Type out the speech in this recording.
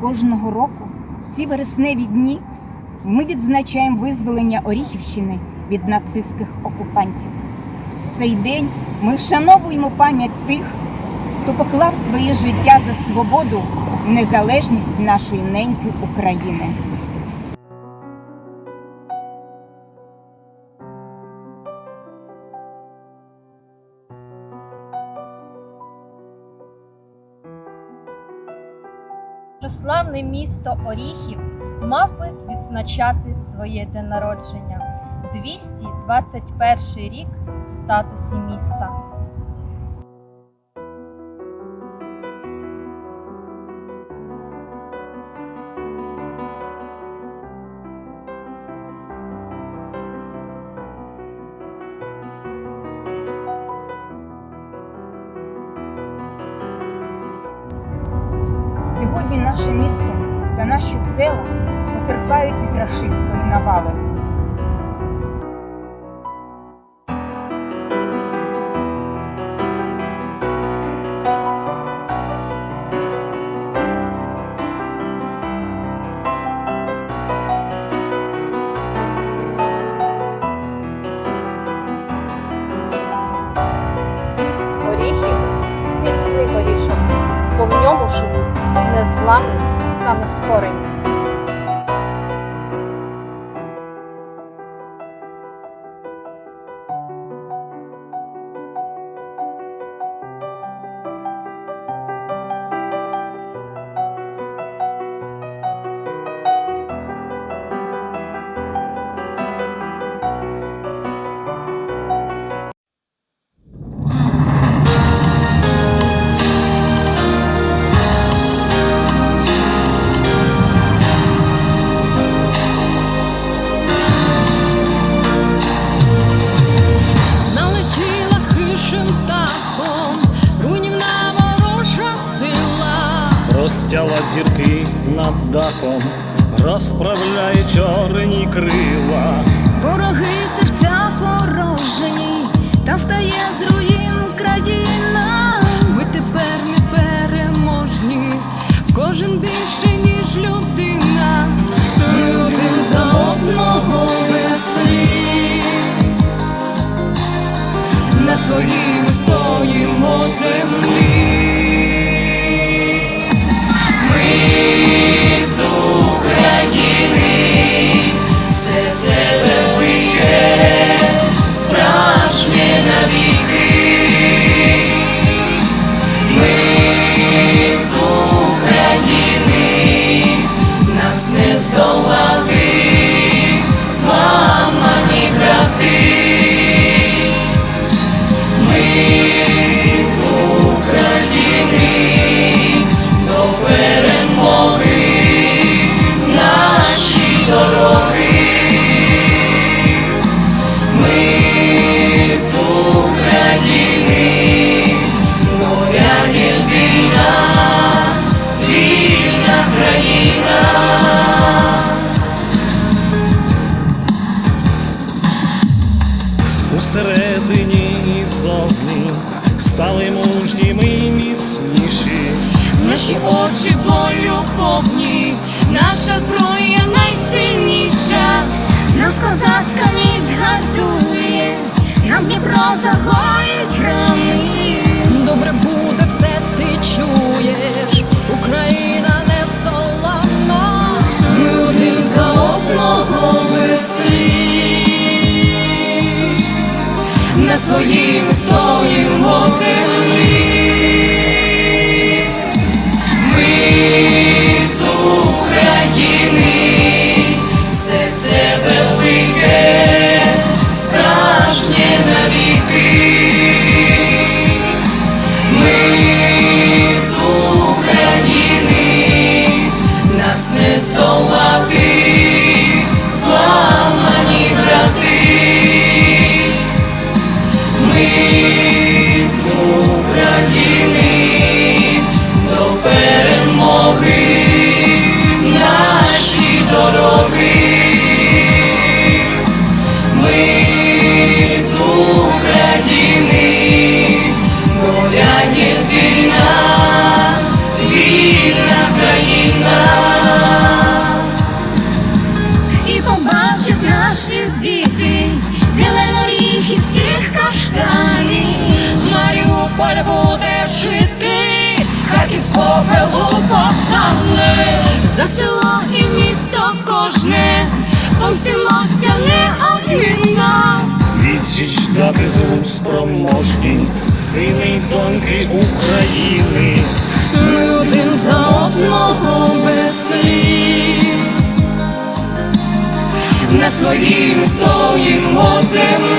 Кожного року в ці вересневі дні ми відзначаємо визволення Оріхівщини від нацистських окупантів. В цей день ми вшановуємо пам'ять тих, хто поклав своє життя за свободу, незалежність нашої неньки України. Прославне місто Оріхів мав би відзначати своє день народження 221 рік в статусі міста. Сьогодні наше місто та наші села потерпають від рашистської навали. Незламні та нескорені. Зірки над дахом, розправляє чорні крила. Вороги серця порожені, та стає з руїн країна. Ми тепер не переможні, кожен більше, Усередині і зовні стали мужніми і міцніші. Наші очі болю повні, наша своїм стоїмо землі. За село і місто кожне, помстимося не нам. Відсіч дати злу спроможні, сини й доньки України. Ми один за одного без слів. На своїм стоїмо землі.